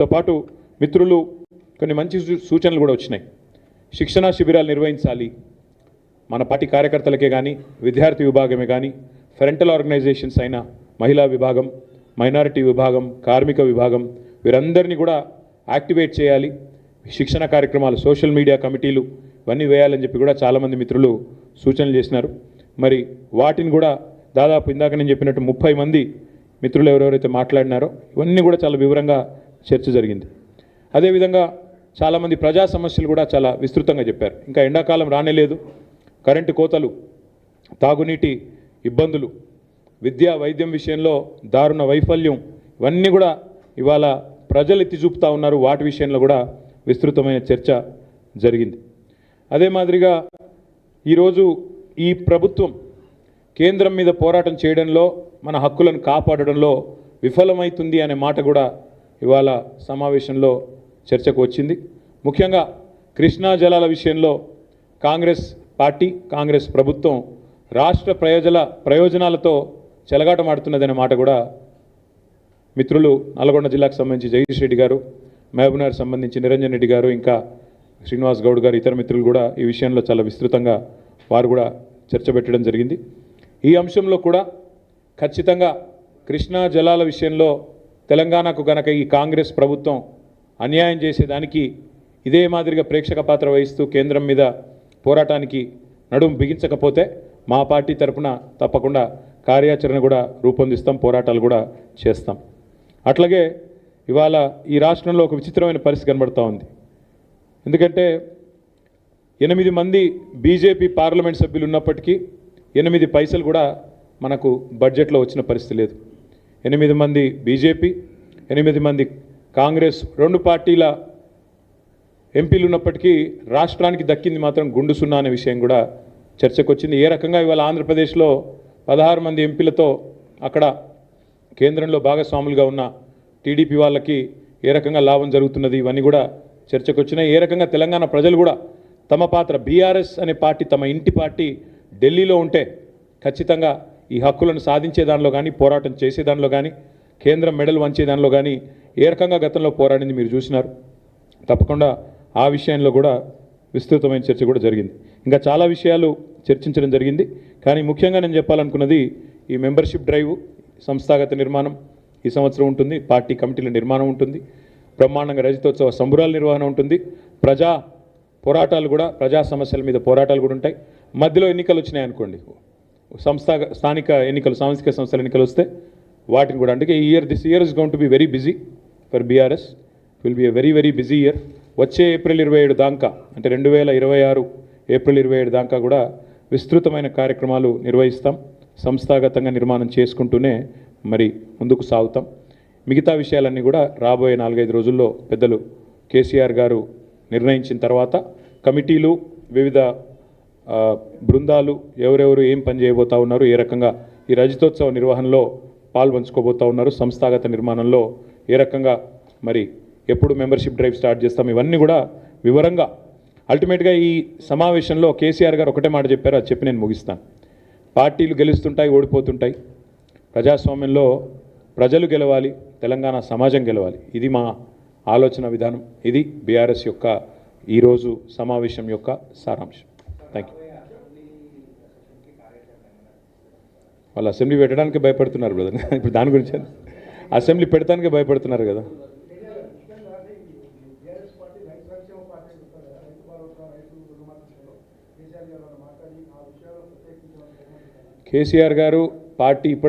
తో పాటు మిత్రులు కొన్ని మంచి సూ- సూచనలు కూడా వచ్చినాయి. శిక్షణా శిబిరాలు నిర్వహించాలి. మన పార్టీ కార్యకర్తలకే కానీ విద్యార్థి విభాగమే కానీ ఫ్రంటల్ ఆర్గనైజేషన్స్ అయిన మహిళా విభాగం మైనారిటీ విభాగం కార్మిక విభాగం వీరందరినీ కూడా యాక్టివేట్ చేయాలి. శిక్షణ కార్యక్రమాలు సోషల్ మీడియా కమిటీలు ఇవన్నీ వేయాలని చెప్పి కూడా చాలామంది మిత్రులు సూచనలు చేసినారు. మరి వాటిని కూడా దాదాపు ఇందాక నేను చెప్పినట్టు ముప్పై మంది మిత్రులు ఎవరెవరైతే మాట్లాడినారో ఇవన్నీ కూడా చాలా వివరంగా చర్చ జరిగింది. అదేవిధంగా చాలామంది ప్రజా సమస్యలు కూడా చాలా విస్తృతంగా చెప్పారు. ఇంకా ఎండాకాలం రానేలేదు కరెంటు కోతలు తాగునీటి ఇబ్బందులు విద్యా వైద్యం విషయంలో దారుణ వైఫల్యం ఇవన్నీ కూడా ఇవాళ ప్రజలు ఎత్తి చూపుతా ఉన్నారు. వాటి విషయంలో కూడా విస్తృతమైన చర్చ జరిగింది. అదే మాదిరిగా ఈరోజు ఈ ప్రభుత్వం కేంద్రం మీద పోరాటం చేయడంలో మన హక్కులను కాపాడడంలో విఫలమవుతుంది అనే మాట కూడా ఇవాళ సమావేశంలో చర్చకు వచ్చింది. ముఖ్యంగా కృష్ణా జలాల విషయంలో కాంగ్రెస్ పార్టీ కాంగ్రెస్ ప్రభుత్వం రాష్ట్ర ప్రయోజన ప్రయోజనాలతో చెలగాటమాడుతున్నదనే మాట కూడా మిత్రులు నల్గొండ జిల్లాకు సంబంధించి జగదీష్ రెడ్డి గారు మహబూబ్నగర్ సంబంధించి నిరంజన్ రెడ్డి గారు ఇంకా శ్రీనివాస్ గౌడ్ గారు ఇతర మిత్రులు కూడా ఈ విషయంలో చాలా విస్తృతంగా వారు కూడా చర్చ పెట్టడం జరిగింది. ఈ అంశంలో కూడా ఖచ్చితంగా కృష్ణా జలాల విషయంలో తెలంగాణకు గనక ఈ కాంగ్రెస్ ప్రభుత్వం అన్యాయం చేసేదానికి ఇదే మాదిరిగా ప్రేక్షక పాత్ర వహిస్తూ కేంద్రం మీద పోరాటానికి నడుం బిగించకపోతే మా పార్టీ తరపున తప్పకుండా కార్యాచరణ కూడా రూపొందిస్తాం పోరాటాలు కూడా చేస్తాం. అట్లాగే ఇవాళ ఈ రాష్ట్రంలో ఒక విచిత్రమైన పరిస్థితి కనబడుతూ ఉంది. ఎందుకంటే ఎనిమిది మంది బీజేపీ పార్లమెంట్ సభ్యులు ఉన్నప్పటికీ ఎనిమిది పైసలు కూడా మనకు బడ్జెట్లో వచ్చిన పరిస్థితి లేదు. ఎనిమిది మంది బీజేపీ ఎనిమిది మంది కాంగ్రెస్ రెండు పార్టీల ఎంపీలు ఉన్నప్పటికీ రాష్ట్రానికి దక్కింది మాత్రం గుండు సున్నా అనే విషయం కూడా చర్చకు వచ్చింది ఏ రకంగా ఇవాళ ఆంధ్రప్రదేశ్లో పదహారు మంది ఎంపీలతో అక్కడ కేంద్రంలో భాగస్వాములుగా ఉన్న టీడీపీ వాళ్ళకి ఏ రకంగా లాభం జరుగుతున్నది ఇవన్నీ కూడా చర్చకు వచ్చినాయి ఏ రకంగా తెలంగాణ ప్రజలు కూడా తమ పాత్ర బీఆర్ఎస్ అనే పార్టీ తమ ఇంటి పార్టీ ఢిల్లీలో ఉంటే ఖచ్చితంగా ఈ హక్కులను సాధించే దానిలో కానీ పోరాటం చేసే దానిలో కానీ కేంద్రం మెడల్ వంచే దానిలో కానీ ఏ రకంగా గతంలో పోరాడింది మీరు చూసినారు? తప్పకుండా ఆ విషయంలో కూడా విస్తృతమైన చర్చ కూడా జరిగింది. ఇంకా చాలా విషయాలు చర్చించడం జరిగింది. కానీ ముఖ్యంగా నేను చెప్పాలనుకున్నది ఈ మెంబర్షిప్ డ్రైవ్ సంస్థాగత నిర్మాణం ఈ సంవత్సరం ఉంటుంది. పార్టీ కమిటీల నిర్మాణం ఉంటుంది. బ్రహ్మాండంగా రజతోత్సవ సంబురాల నిర్వహణ ఉంటుంది. ప్రజా పోరాటాలు కూడా ప్రజా సమస్యల మీద పోరాటాలు కూడా ఉంటాయి. మధ్యలో ఎన్నికలు వచ్చినాయి అనుకోండి. సంస్థ స్థానిక ఎన్నికలు సాంస్థిక సంస్థల ఎన్నికలు వస్తే వాటిని కూడా. అందుకే ఈ year this year is going to be very busy for BRS will be a very very busy year వచ్చే ఏప్రిల్ ఇరవై ఏడు దాకా అంటే రెండు వేల ఇరవై ఆరు ఏప్రిల్ ఇరవై ఏడు దాకా కూడా విస్తృతమైన కార్యక్రమాలు నిర్వహిస్తాం. సంస్థాగతంగా నిర్మాణం చేసుకుంటూనే మరి ముందుకు సాగుతాం. మిగతా విషయాలన్నీ కూడా రాబోయే నాలుగైదు రోజుల్లో పెద్దలు కేసీఆర్ గారు నిర్ణయించిన తర్వాత కమిటీలు వివిధ బృందాలు ఎవరెవరు ఏం పని చేయబోతా ఉన్నారు ఏ రకంగా ఈ రజతోత్సవ నిర్వహణలో పాల్పంచుకోబోతా ఉన్నారు సంస్థాగత నిర్మాణంలో ఏ రకంగా మరి ఎప్పుడు మెంబర్షిప్ డ్రైవ్ స్టార్ట్ చేస్తాం ఇవన్నీ కూడా వివరంగా. అల్టిమేట్గా ఈ సమావేశంలో కేసీఆర్ గారు ఒకటే మాట చెప్పారు అది చెప్పి నేను ముగిస్తాను. పార్టీలు గెలుస్తుంటాయి ఓడిపోతుంటాయి. ప్రజాస్వామ్యంలో ప్రజలు గెలవాలి తెలంగాణ సమాజం గెలవాలి. ఇది మా ఆలోచన విధానం. ఇది బీఆర్ఎస్ యొక్క ఈరోజు సమావేశం యొక్క సారాంశం. థ్యాంక్ యూ వాళ్ళు అసెంబ్లీ పెట్టడానికి భయపడుతున్నారు బ్రదర్ ఇప్పుడు దాని గురించి అసెంబ్లీ పెడతానికి భయపడుతున్నారు కదా. కేసీఆర్ గారు కేసీఆర్ గారు పార్టీ ఇప్పటి